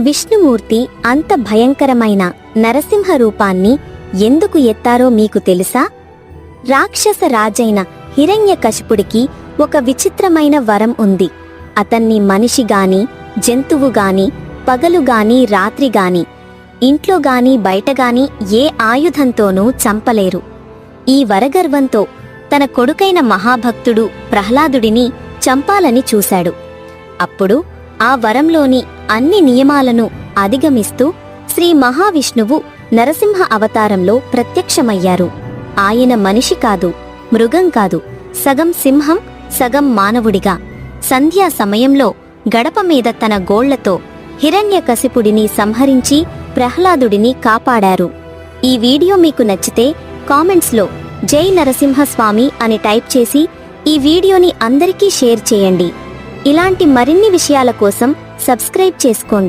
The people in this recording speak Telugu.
విష్ణుమూర్తి అంత భయంకరమైన నరసింహ రూపాన్ని ఎందుకు ఎత్తారో మీకు తెలుసా? రాక్షస రాజైన హిరణ్యకశిపుడికి ఒక విచిత్రమైన వరం ఉంది. అతన్ని మనిషిగాని జంతువుగాని పగలుగాని రాత్రిగాని ఇంట్లోగాని బయటగాని ఏ ఆయుధంతోనూ చంపలేరు. ఈ వరగర్వంతో తన కొడుకైన మహాభక్తుడు ప్రహ్లాదుడిని చంపాలని చూశాడు. అప్పుడు ఆ వరంలోని అన్ని నియమాలను అధిగమిస్తూ శ్రీ మహావిష్ణువు నరసింహ అవతారంలో ప్రత్యక్షమయ్యారు. ఆయన మనిషి కాదు మృగం కాదు సగం సింహం సగం మానవుడిగా. సంధ్యా సమయంలో గడప మీద తన గోళ్ళతో హిరణ్యకశిపుడిని సంహరించి ప్రహ్లాదుడిని కాపాడారు. ఈ వీడియో మీకు నచ్చితే కామెంట్స్లో జై నరసింహస్వామి అని టైప్ చేసి ఈ వీడియోని అందరికీ షేర్ చేయండి. ఇలాంటి మరిన్ని విషయాల కోసం సబ్స్క్రైబ్ చేసుకోండి.